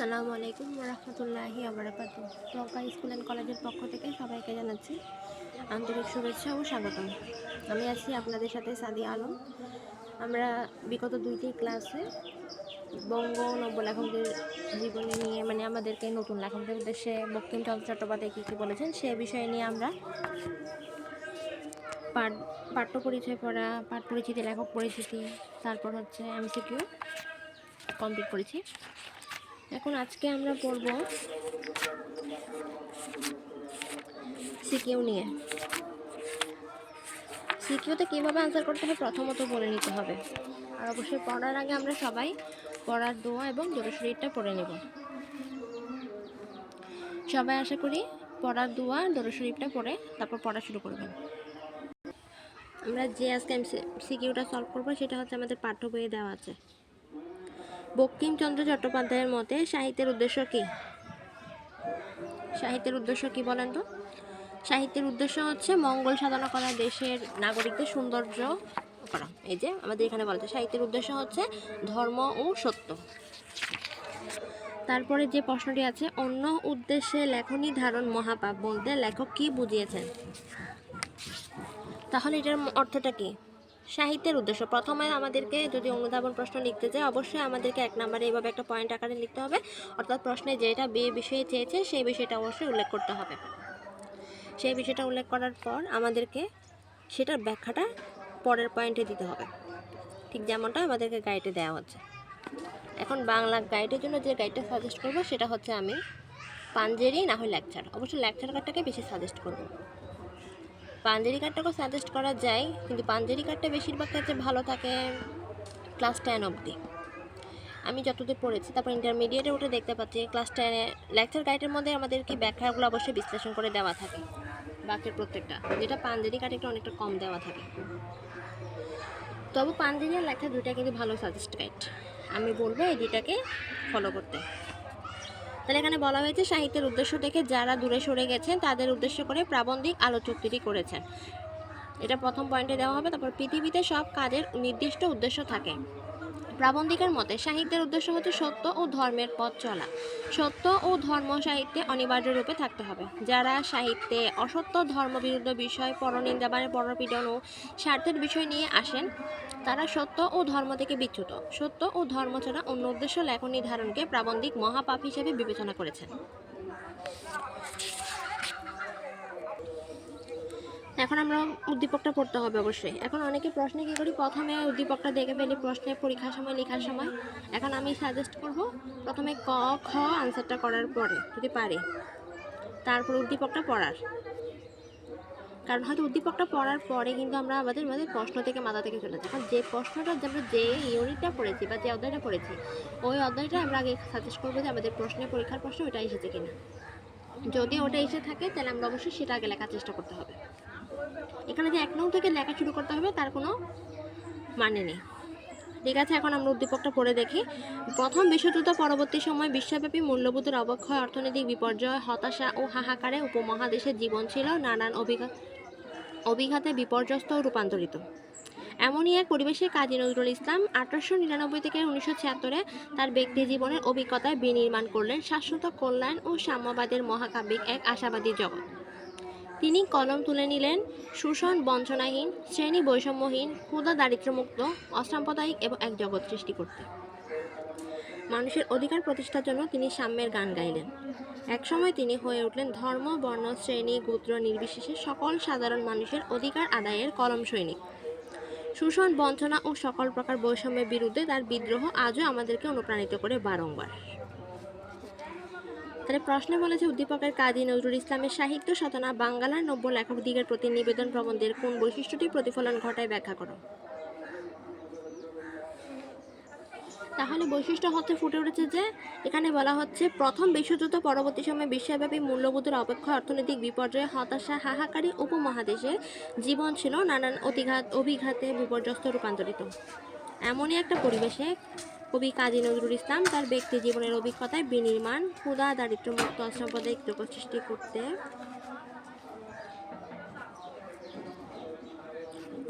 আসসালামু আলাইকুম রহমতুল্লাহি আবরাকাত টঙ্কা স্কুল অ্যান্ড কলেজের পক্ষ থেকে সবাইকে জানাচ্ছি আন্তরিক শুভেচ্ছা ও স্বাগতম। আমি আছি আপনাদের সাথে সাদি আলম। আমরা বিগত দুইটি ক্লাসে বঙ্গ নব্য লেখকদের জীবনী নিয়ে মানে আমাদেরকে নতুন লেখকদের উদ্দেশ্যে বঙ্কিমচন্দ্র চট্টোপাধ্যায় কী কী বলেছেন সে বিষয় নিয়ে আমরা পাঠ, পাঠ্য পরিচয় পড়া, পাঠ পরিচিতি, লেখক পরিচিতি, তারপর হচ্ছে এমসিকিউ কমপ্লিট করেছি। এখন আজকে আমরা পড়ব সিকিউ নিয়ে। সিকিউতে কীভাবে আনসার করতে হবে প্রথমত বলে নিতে হবে। আর অবশ্যই পড়ার আগে আমরা সবাই পড়ার দোয়া এবং দরশরীরটা পড়ে নেব। সবাই আশা করি পড়ার দোয়া দরশরীফটা পড়ে তারপর পড়া শুরু করবেন। আমরা যে আজকে সিকিউটা সলভ করব সেটা হচ্ছে আমাদের পাঠ্য বইয়ে দেওয়া আছে। বঙ্কিমচন্দ্র চট্টোপাধ্যায়ের মতে সাহিত্যের উদ্দেশ্য কী? সাহিত্যের উদ্দেশ্য কী বলেন তো? সাহিত্যের উদ্দেশ্য হচ্ছে মঙ্গল সাধনা করা, দেশের নাগরিকদের সৌন্দর্য করা। এই যে আমাদের এখানে বলছে সাহিত্যের উদ্দেশ্য হচ্ছে ধর্ম ও সত্য। তারপরে যে প্রশ্নটি আছে, অন্য উদ্দেশ্যে লেখনী ধারণ মহাপাপ বলতে লেখক কি বুঝিয়েছেন? তাহলে এটার অর্থটা কি? সাহিত্যের উদ্দেশ্য। প্রথমে আমাদেরকে যদি অনুধাবন প্রশ্ন লিখতে চাই অবশ্যই আমাদেরকে এক নম্বরে এইভাবে একটা পয়েন্ট আকারে লিখতে হবে। অর্থাৎ প্রশ্নে যেটা বে বিষয়ে চেয়েছে, সেই বিষয়টা অবশ্যই উল্লেখ করতে হবে। সেই বিষয়টা উল্লেখ করার পর আমাদেরকে সেটার ব্যাখ্যাটা পরের পয়েন্টে দিতে হবে। ঠিক যেমনটা আমাদেরকে গাইডে দেওয়া হচ্ছে। এখন বাংলা গাইডের জন্য যে গাইডটা সাজেস্ট করব, সেটা হচ্ছে আমি পাঞ্জেরি না হয় লেকচার অবশ্যই লেকচার কার্ডটাকে বেশি সাজেস্ট করব। পাঞ্জেরি কার্ডটাকেও সাজেস্ট করা যায়, কিন্তু পাঞ্জেরি কার্ডটা বেশিরভাগ ক্ষেত্রে ভালো থাকে ক্লাস টেন অবধি। আমি যতদূর পড়েছি, তারপর ইন্টারমিডিয়েটে উঠে দেখতে পাচ্ছি ক্লাস টেনে লেকচার গাইডের মধ্যে আমাদেরকে ব্যাখ্যাগুলো অবশ্যই বিশ্লেষণ করে দেওয়া থাকে, বাক্যের প্রত্যেকটা, যেটা পাঞ্জেরি কার্ডে একটু অনেকটা কম দেওয়া থাকে। তবু পাঞ্জেরি আর লেকচার দুইটা কিন্তু ভালো সাজেস্ট গাইড আমি বলব এই দুইটাকে ফলো করতে। তাহলে এখানে বলা হয়েছে সাহিত্যের উদ্দেশ্য থেকে যারা দূরে সরে গেছেন, তাদের উদ্দেশ্য করে প্রাবন্ধিক আলোচুক্তিটি করেছেন। এটা প্রথম পয়েন্টে দেওয়া হবে, তারপর পৃথিবীতে সব কাজের নির্দিষ্ট উদ্দেশ্য থাকে। প্রাবন্ধিকের মতে, সাহিত্যের উদ্দেশ্য হচ্ছে সত্য ও ধর্মের পথ চলা। সত্য ও ধর্ম সাহিত্যে অনিবার্য রূপে থাকতে হবে। যারা সাহিত্যে অসত্য ধর্মবিরুদ্ধ বিষয়, পরনিন্দা মানে পরপীড়ন ও স্বার্থের বিষয় নিয়ে আসেন, তারা সত্য ও ধর্ম থেকে বিচ্যুত। সত্য ও ধর্ম ছাড়া অন্য উদ্দেশ্য লেখন নির্ধারণকে প্রাবন্ধিক মহাপাপ হিসেবে বিবেচনা করেছেন। এখন আমরা উদ্দীপকটা পড়তে হবে অবশ্যই। এখন অনেকে প্রশ্নে কী করি? প্রথমে উদ্দীপকটা দেখে ফেলি প্রশ্নে পরীক্ষার সময়, লেখার সময়। এখন আমি সাজেস্ট করব, প্রথমে ক, খ আনসারটা করার পরে, যদি পারি, তারপর উদ্দীপকটা পড়ার। কারণ হয়তো উদ্দীপকটা পড়ার পরে কিন্তু আমরা আমাদের আমাদের প্রশ্ন থেকে মাথা থেকে চলে যাই কারণ যে প্রশ্নটা যে আমরা যে ইউনিটটা পড়েছি বা যে অধ্যায়টা পড়েছি, ওই অধ্যায়টা আমরা আগে সাজেস্ট করব যে আমাদের প্রশ্নে পরীক্ষার প্রশ্ন ওটা এসেছে কিনা। যদি ওটা এসে থাকে, তাহলে আমরা অবশ্যই সেটা আগে লেখার চেষ্টা করতে হবে। এখানে যে এক নং থেকে লেখা শুরু করতে হবে, তার কোনো মানে নেই। ঠিক আছে, এখন আমরা উদ্দীপকটা পড়ে দেখি। প্রথম বিশ্বযুদ্ধ পরবর্তী সময় বিশ্বব্যাপী মূল্যবোধের অবক্ষয়, অর্থনৈতিক বিপর্যয়, হতাশা ও হাহাকারে উপমহাদেশের জীবন ছিল নানান অভিঘাত অভিঘাতে বিপর্যস্ত রূপান্তরিত। এমনই এক পরিবেশে কাজী নজরুল ইসলাম আঠারোশো নিরানব্বই থেকে উনিশশো ছিয়াত্তরে তার ব্যক্তি জীবনের অভিজ্ঞতায় বিনির্মাণ করলেন শাশ্বত কল্যাণ ও সাম্যবাদের মহাকাব্যিক এক আশাবাদী জগৎ। তিনি কলম তুলে নিলেন শোষণ বঞ্চনাহীন, শ্রেণি বৈষম্যহীন ক্ষুদা দারিদ্র্যমুক্ত, অসাম্প্রদায়িক এবং এক জগৎ সৃষ্টি করতে। মানুষের অধিকার প্রতিষ্ঠার জন্য তিনি সাম্যের গান গাইলেন। একসময় তিনি হয়ে উঠলেন ধর্ম, বর্ণ, শ্রেণি, গোত্র নির্বিশেষে সকল সাধারণ মানুষের অধিকার আদায়ের কলম সৈনিক। শোষণ, বঞ্চনা ও সকল প্রকার বৈষম্যের বিরুদ্ধে তার বিদ্রোহ আজও আমাদেরকে অনুপ্রাণিত করে বারংবার। তাহলে প্রশ্নে বলেছে উদ্দীপকের কাজী নজরুল ইসলামের সাহিত্য সাধনা বাঙ্গালার নব্য লেখক দিগের প্রতি নিবেদন প্রবন্ধের কোন বৈশিষ্ট্যটি প্রতিফলন ঘটায় ব্যাখ্যা করো। তাহলে বৈশিষ্ট্য হচ্ছে ফুটে উঠেছে যে, এখানে বলা হচ্ছে, প্রথম বিশ্বযুদ্ধ পরবর্তী সময়ে বিশ্বব্যাপী মূল্যবোধের অপেক্ষা অর্থনৈতিক বিপর্যয় হতাশা, হাহাকারী উপমহাদেশে জীবন ছিল নানান অতিঘাত, অভিঘাতে বিপর্যস্ত রূপান্তরিত। এমনই একটা পরিবেশে কবি কাজী নজরুল ইসলাম তার ব্যক্তি জীবনের অভিজ্ঞতায় বিনির্মাণ ক্ষুদা দারিদ্র্যমুক্ত অসাম্প্রদায়িক জগৎ সৃষ্টি করতে।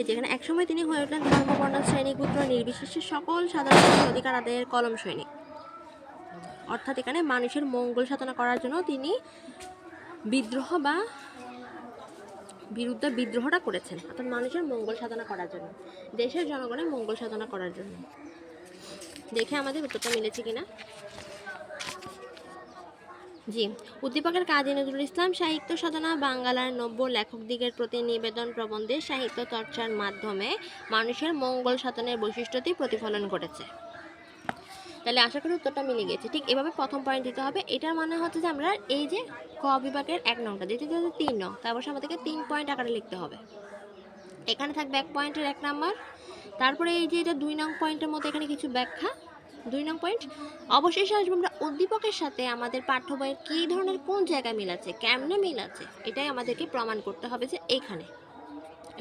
যেখানে একসময় তিনি হয়ে উঠলেন ধর্মবর্ণ শ্রেণীগুত্র নির্বিশেষে সকল সাধারণ অধিকার আদায়ের কলম সৈনিক অর্থাৎ এখানে মানুষের মঙ্গল সাধনা করার জন্য তিনি বিদ্রোহ বা বিরুদ্ধে বিদ্রোহটা করেছেন, অর্থাৎ মানুষের মঙ্গল সাধনা করার জন্য, দেশের জনগণের মঙ্গল সাধনা করার জন্য। দেখে আমাদের উত্তরটা মিলেছে কিনা? জি, উদ্দীপকের কাজী নজরুল ইসলাম সাহিত্য সাধনা বাংলার নব্য লেখক দিগের প্রতি নিবেদন প্রবন্ধে সাহিত্য চর্চার মাধ্যমে মানুষের মঙ্গল সাধনের বৈশিষ্ট্যটি প্রতিফলন ঘটেছে। তাহলে আশা করি উত্তরটা মিলে গেছে ঠিক এভাবে প্রথম পয়েন্ট দিতে হবে। এটার মানে হচ্ছে যে আমরা এই যে ক বিভাগের এক নংটা দ্বিতীয় হচ্ছে তিন নং, তারপর আমাদেরকে তিন পয়েন্ট আকারে লিখতে হবে। এখানে থাকবে এক পয়েন্টের এক নাম্বার। তারপরে এই যে এটা দুই নং পয়েন্টের মতো এখানে কিছু ব্যাখ্যা। দুই নং পয়েন্ট, অবশেষে আসব আমরা উদ্দীপকের সাথে আমাদের পাঠ্য বইয়ের কী ধরনের, কোন জায়গায় মিল আছে, কেমনে মিল আছে, এটাই আমাদেরকে প্রমাণ করতে হবে যে এইখানে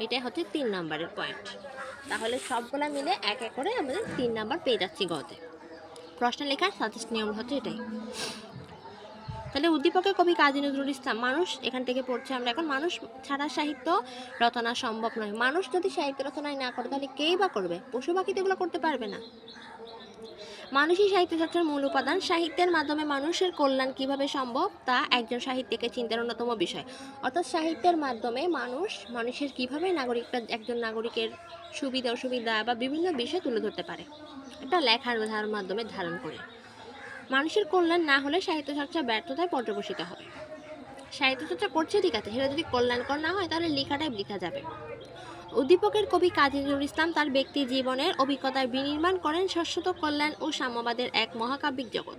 এটাই হচ্ছে তিন নাম্বারের পয়েন্ট। তাহলে সবগুলা মিলে এক এক করে আমাদের তিন নাম্বার পেয়ে যাচ্ছি গতে। প্রশ্ন লেখার সাজেস্ট নিয়ম হচ্ছে এটাই। তাহলে উদ্দীপকের কবি কাজী নজরুল ইসলাম, মানুষ এখান থেকে পড়ছে আমরা এখন। মানুষ ছাড়া সাহিত্য রচনা সম্ভব নয়। মানুষ যদি সাহিত্য রচনায় না করে, তাহলে কেই বা করবে? পশু পাখি তো এগুলো করতে পারবে না। মানুষই সাহিত্য চর্চার মূল উপাদান। সাহিত্যের মাধ্যমে মানুষের কল্যাণ কীভাবে সম্ভব? তা একজন সাহিত্যিকের চিন্তার অন্যতম বিষয়। অর্থাৎ সাহিত্যের মাধ্যমে মানুষ, মানুষের কীভাবে নাগরিকটা একজন নাগরিকের সুবিধা, অসুবিধা বা বিভিন্ন বিষয় তুলে ধরতে পারে? এটা লেখার মাধ্যমে ধারণ করে। মানুষের কল্যাণ না হলে সাহিত্য চর্চা ব্যর্থতায় পর্যবসিত হবে। সাহিত্য চর্চা করছে ঠিক আছে, সেটা যদি কল্যাণকর না হয়, তাহলে লেখাটাই লেখা যাবে। উদ্দীপকের কবি কাজী নজরুল ইসলাম তার ব্যক্তি জীবনের অভিজ্ঞতার বিনির্মাণ করেন শাশ্বত কল্যাণ ও সাম্যবাদের এক মহাকাব্যিক জগৎ।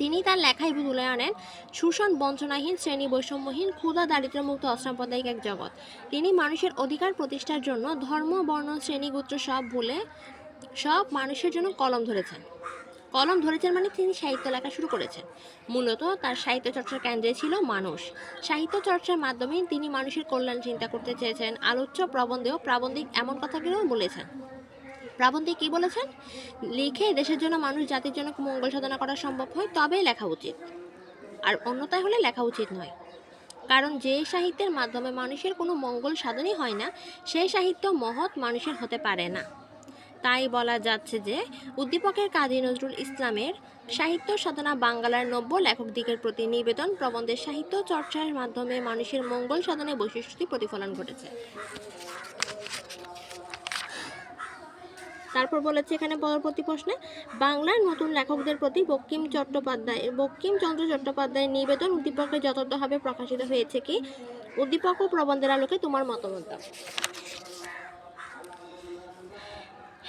তিনি তার লেখায় তুলে আনেন শোষণ বঞ্চনাহীন শ্রেণি বৈষম্যহীন ক্ষুধা দারিদ্র্যমুক্ত অসাম্প্রদায়িক এক জগৎ। তিনি মানুষের অধিকার প্রতিষ্ঠার জন্য ধর্ম, বর্ণ শ্রেণীগোত্র সব ভুলে সব মানুষের জন্য কলম ধরেছেন। কলম ধরেছেন মানে তিনি সাহিত্য লেখা শুরু করেছেন। মূলত তার সাহিত্য চর্চার কেন্দ্রে ছিল মানুষ। সাহিত্য চর্চার মাধ্যমে তিনি মানুষের কল্যাণ চিন্তা করতে চেয়েছেন, আলোচ্য প্রবন্ধেও প্রাবন্ধিক এমন কথাগুলোও বলেছেন। প্রাবন্ধিক কি বলেছেন? লিখে দেশের জন্য মানুষ জাতির জন্য মঙ্গল সাধনা করা সম্ভব হয়, তবেই লেখা উচিত। আর অন্যথায় হলে লেখা উচিত নয়। কারণ যে সাহিত্যের মাধ্যমে মানুষের কোনো মঙ্গল সাধনই হয় না সেই সাহিত্য মহৎ মানুষের হতে পারে না। তাই বলা যাচ্ছে যে উদ্দীপকের কাজী নজরুল ইসলামের সাহিত্য সাধনা বাংলার নব্য লেখক দিকের প্রতি নিবেদন প্রবন্ধের সাহিত্য চর্চার মাধ্যমে মানুষের মঙ্গল সাধনের বৈশিষ্ট্যটি প্রতিফলন ঘটেছে। তারপর বলেছে এখানে পরবর্তী প্রশ্নে, বাংলার নতুন লেখকদের প্রতি বক্কিম চট্টোপাধ্যায় বঙ্কিমচন্দ্র চট্টোপাধ্যায়ের নিবেদন উদ্দীপকে যথাযথভাবে প্রকাশিত হয়েছে কি? উদ্দীপক ও প্রবন্ধের আলোকে তোমার মতামত দাও।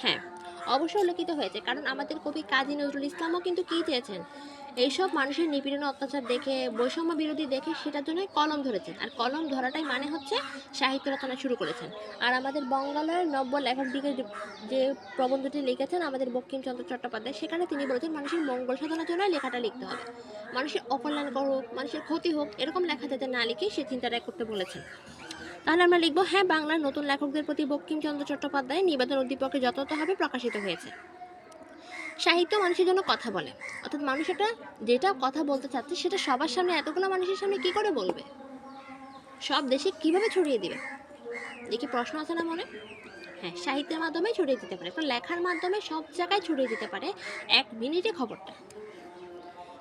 হ্যাঁ অবশ্যই উল্লেখিত হয়েছে। কারণ আমাদের কবি কাজী নজরুল ইসলামও কিন্তু কী চেয়েছেন এইসব মানুষের নিপীড়ন, অত্যাচার দেখে, বৈষম্য বিরোধী দেখে সেটার জন্যই কলম ধরেছেন। আর কলম ধরাটাই মানে হচ্ছে সাহিত্য রচনা শুরু করেছেন। আর আমাদের বঙ্গালের নব্য লেখক দিকে যে- প্রবন্ধটি লিখেছেন আমাদের বঙ্কিমচন্দ্র চট্টোপাধ্যায়, সেখানে তিনি বলেছেন, মানুষের মঙ্গল সাধনার জন্য লেখাটা লিখতে হবে। মানুষের অকল্যাণ হোক মানুষের ক্ষতি হোক, এরকম লেখা যাতে না লিখে, সে চিন্তাটা করতে বলেছেন। তাহলে আমরা লিখব হ্যাঁ বাংলার নতুন লেখকদের প্রতি বঙ্কিমচন্দ্র চট্টোপাধ্যায় নিবেদন উদ্দীপকে যথাযথভাবে প্রকাশিত হয়েছে। সাহিত্য মানুষের জন্য কথা বলে। অর্থাৎ মানুষ এটা যেটা কথা বলতে চাচ্ছে, সেটা সবার সামনে এতগুলো মানুষের সামনে কি করে বলবে? সব দেশে কীভাবে ছড়িয়ে দিবে? দেখি প্রশ্ন আছে না মনে? হ্যাঁ সাহিত্যের মাধ্যমে ছড়িয়ে দিতে পারে, একটা লেখার মাধ্যমে সব জায়গায় ছড়িয়ে দিতে পারে এক মিনিটে খবরটা।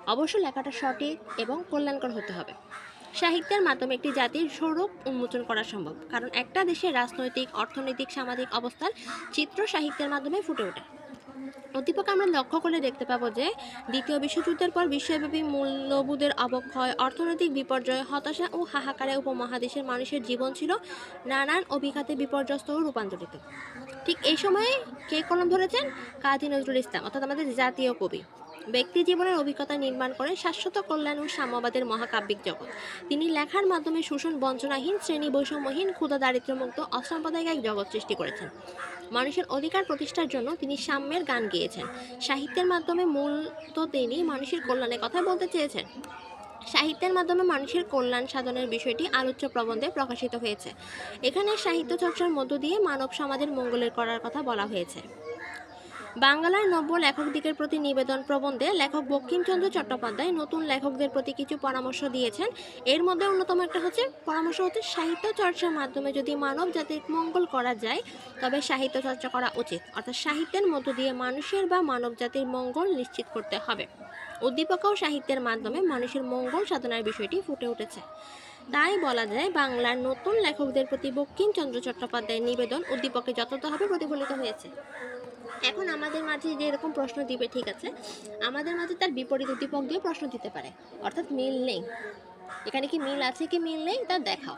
অবশ্য লেখাটা সঠিক এবং কল্যাণকর হতে হবে। সাহিত্যের মাধ্যমে একটি জাতির স্বরূপ উন্মোচন করা সম্ভব। কারণ একটা দেশের রাজনৈতিক, অর্থনৈতিক, সামাজিক অবস্থান চিত্র সাহিত্যের মাধ্যমে ফুটে ওঠে। অধ্যাপক, আমরা লক্ষ্য করে দেখতে পাবো যে দ্বিতীয় বিশ্বযুদ্ধের পর বিশ্বব্যাপী মূল্যবোধের অবক্ষয়, অর্থনৈতিক বিপর্যয়, হতাশা ও হাহাকারে উপমহাদেশের মানুষের জীবন ছিল নানান অভিঘাতে বিপর্যস্ত ও রূপান্তরিত। ঠিক এই সময়ে কে কলম ধরেছেন? কাজী নজরুল ইসলাম, অর্থাৎ আমাদের জাতীয় কবি। ব্যক্তি জীবনের অভিজ্ঞতা নির্মাণ করেন শাশ্বত কল্যাণ ও সাম্যবাদের মহাকাব্যিক জগৎ। তিনি লেখার মাধ্যমে শোষণ, বঞ্চনাহীন, শ্রেণি বৈষম্যহীন ক্ষুদা দারিদ্র্যমুক্ত, অসাম্প্রদায়িক এক জগৎ সৃষ্টি করেছেন। মানুষের অধিকার প্রতিষ্ঠার জন্য তিনি সাম্যের গান গেয়েছেন। সাহিত্যের মাধ্যমে মূলত তিনি মানুষের কল্যাণের কথা বলতে চেয়েছেন। সাহিত্যের মাধ্যমে মানুষের কল্যাণ সাধনের বিষয়টি আলোচ্য প্রবন্ধে প্রকাশিত হয়েছে। এখানে সাহিত্য চর্চার মধ্য দিয়ে মানব সমাজের মঙ্গলের করার কথা বলা হয়েছে। বাংলার নব্য লেখক দিকের প্রতি নিবেদন প্রবন্ধে লেখক বঙ্কিমচন্দ্র চট্টোপাধ্যায় নতুন লেখকদের প্রতি কিছু পরামর্শ দিয়েছেন। এর মধ্যে অন্যতম একটা হচ্ছে, পরামর্শ হচ্ছে সাহিত্য চর্চার মাধ্যমে যদি মানব জাতির মঙ্গল করা যায়, তবে সাহিত্য চর্চা করা উচিত। অর্থাৎ সাহিত্যের মধ্য দিয়ে মানুষের বা মানব জাতির মঙ্গল নিশ্চিত করতে হবে। উদ্দীপক ও সাহিত্যের মাধ্যমে মানুষের মঙ্গল সাধনার বিষয়টি ফুটে উঠেছে। তাই বলা যায়, বাংলার নতুন লেখকদের প্রতি বঙ্কিমচন্দ্র চট্টোপাধ্যায়ের নিবেদন উদ্দীপকে যথাযথভাবে প্রতিফলিত হয়েছে। এখন আমাদের মাঝে যে এরকম প্রশ্ন দিবে, ঠিক আছে? আমাদের মাঝে তার বিপরীত উদ্দীপক দিয়ে প্রশ্ন দিতে পারে। অর্থাৎ মিল নেই। এখানে কি মিল আছে, কি মিল নেই, তা দেখাও।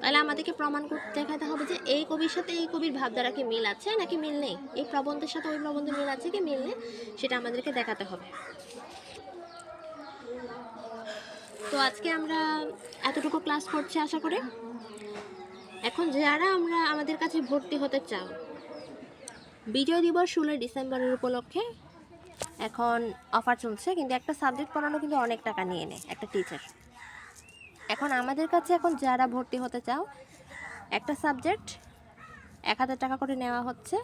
তাহলে আমাদেরকে প্রমাণ করতে দেখাতে হবে যে এই কবির সাথে এই কবির ভাবধারা কি মিল আছে নাকি মিল নেই? এই প্রবন্ধের সাথে ওই প্রবন্ধের মিল আছে কি মিল নেই, সেটা আমাদেরকে দেখাতে হবে। তো আজকে আমরা এতটুকু ক্লাস করছি আশা করে। এখন যারা আমরা আমাদের কাছে ভর্তি হতে চাও বিজয় দিবস ষোলোই ডিসেম্বরের উপলক্ষে এখন অফার চলছে, কিন্তু একটা সাবজেক্ট পড়ানো কিন্তু অনেক টাকা নিয়ে নেয় একটা টিচার এখন আমাদের কাছে এখন যারা ভর্তি হতে চাও, একটা সাবজেক্ট এক হাজার টাকা করে নেওয়া হচ্ছে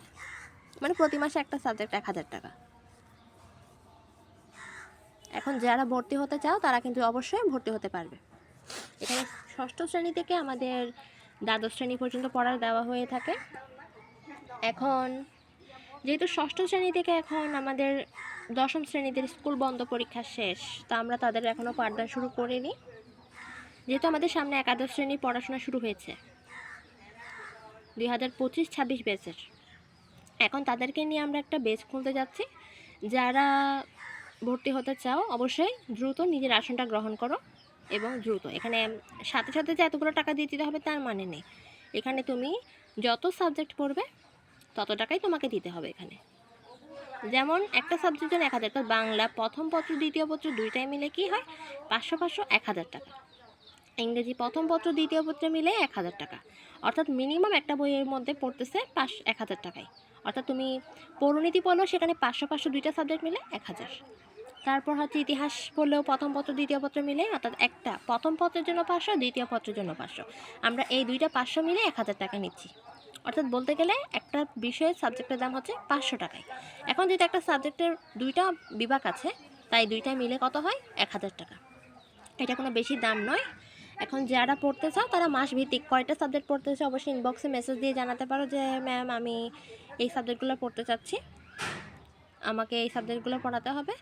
মানে প্রতি মাসে একটা সাবজেক্ট এক হাজার টাকা। এখন যারা ভর্তি হতে চাও, তারা কিন্তু অবশ্যই ভর্তি হতে পারবে। এখানে ষষ্ঠ শ্রেণি থেকে আমাদের দ্বাদশ শ্রেণি পর্যন্ত পড়া দেওয়া হয়ে থাকে। এখন যেহেতু ষষ্ঠ শ্রেণি থেকে এখন আমাদের দশম শ্রেণীদের স্কুল বন্ধ পরীক্ষা শেষ, তা আমরা তাদের এখনও পাঠদান শুরু করিনি। যেহেতু আমাদের সামনে একাদশ শ্রেণির পড়াশোনা শুরু হয়েছে, দুই হাজার পঁচিশ ছাব্বিশ বেচের এখন তাদেরকে নিয়ে আমরা একটা বেচ খুলতে যাচ্ছি। যারা ভর্তি হতে চাও, অবশ্যই দ্রুত নিজের আসনটা গ্রহণ করো এবং দ্রুত। এখানে সাথে সাথে যে এতগুলো টাকা দিয়ে দিতে হবে তার মানে নেই। এখানে তুমি যত সাবজেক্ট পড়বে তত টাকাই তোমাকে দিতে হবে এখানে। যেমন একটা সাবজেক্ট জন্য এক হাজার তো বাংলা প্রথম পত্র, দ্বিতীয় পত্র দুইটাই মিলে কি হয়? পাঁচশো পাঁচশো এক হাজার টাকা। ইংরেজি প্রথম পত্র, দ্বিতীয় পত্র মিলে এক হাজার টাকা। অর্থাৎ মিনিমাম একটা বইয়ের মধ্যে পড়তেছে পাঁচ, এক হাজার টাকায় অর্থাৎ তুমি পৌরনীতি পড়লেও সেখানে পাঁচশো পাঁচশো দুইটা সাবজেক্ট মিলে এক হাজার। তারপর হচ্ছে ইতিহাস পড়লেও প্রথম পত্র, দ্বিতীয় পত্র মিলে অর্থাৎ একটা। প্রথম পত্রের জন্য পাঁচশো, দ্বিতীয় পত্রের জন্য পাঁচশো। আমরা এই দুইটা পাঁচশো মিলে এক হাজার টাকা নিচ্ছি। অর্থাৎ বলতে গেলে একটা বিষয়ের সাবজেক্টের দাম হচ্ছে পাঁচশো টাকায়। এখন যেহেতু একটা সাবজেক্টের দুইটা বিভাগ আছে, তাই দুইটা মিলে কত হয়? এক হাজার টাকা। এটা কোনো বেশি দাম নয়। এখন যারা পড়তে চাও, তারা মাস ভিত্তিক কয়টা সাবজেক্ট পড়তে চাও, অবশ্যই ইনবক্সে মেসেজ দিয়ে জানাতে পারো যে ম্যাম আমি এই সাবজেক্টগুলো পড়তে চাচ্ছি। আমাকে এই সাবজেক্টগুলো পড়াতে হবে।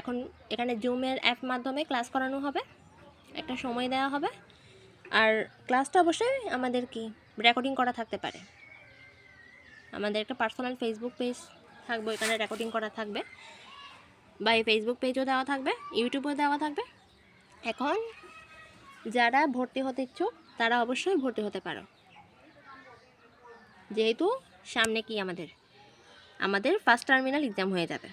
এখন এখানে জুমের অ্যাপ মাধ্যমে ক্লাস করানো হবে। একটা সময় দেওয়া হবে। আর ক্লাসটা অবশ্যই আমাদের কি রেকর্ডিং করা থাকতে পারে। আমাদের একটা পার্সোনাল ফেসবুক পেজ থাকবে এখানে রেকর্ডিং করা থাকবে। বা এই ফেসবুক পেজও দেওয়া থাকবে ইউটিউবেও দেওয়া থাকবে। এখন যারা ভর্তি হতে ইচ্ছুক, তারা অবশ্যই ভর্তি হতে পারো। যেহেতু সামনে কি আমাদের? আমাদের ফার্স্ট টার্মিনাল এক্সাম হয়ে যাবে।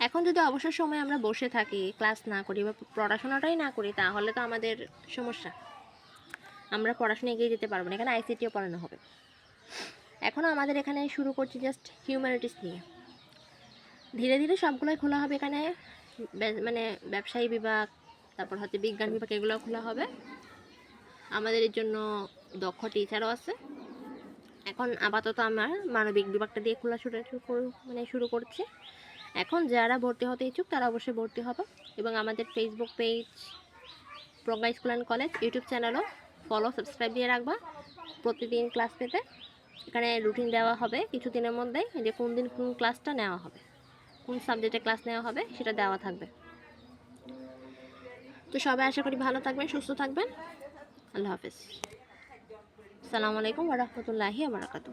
এখন যদি অবসর সময় আমরা বসে থাকি ক্লাস না করি বা পড়াশোনাটাই না করি, তাহলে তো আমাদের সমস্যা। আমরা পড়াশোনা এগিয়ে যেতে পারব না, এখানে আইসিটিও পড়ানো হবে। এখনও আমাদের এখানে শুরু করছি জাস্ট হিউম্যানিটিস নিয়ে। ধীরে ধীরে সবগুলোই খোলা হবে এখানে মানে ব্যবসায়ী বিভাগ, তারপর হচ্ছে বিজ্ঞান বিভাগ এগুলো খোলা হবে। আমাদের এর জন্য দক্ষ টিচারও আছে। এখন আপাতত আমার মানবিক বিভাগটা দিয়ে খোলা শুরু মানে শুরু করছি। এখন যারা ভর্তি হতে ইচ্ছুক, তারা অবশ্যই ভর্তি হবে। এবং আমাদের Facebook page Pragya school and college YouTube চ্যানেলও follow subscribe দিয়ে রাখবা। প্রতিদিন ক্লাস পেতে। এখানে রুটিন দেওয়া হবে কিছু দিনের মধ্যেই যে কোন দিন কোন ক্লাসটা নেওয়া হবে, কোন সাবজেক্টে ক্লাস নেওয়া হবে সেটা দেওয়া থাকবে। তো সবাই আশা করি ভালো থাকবেন, সুস্থ থাকবেন। আল্লাহ হাফেজ। আসসালামু আলাইকুম ওরহমতুল্লাহি আবরাকাতু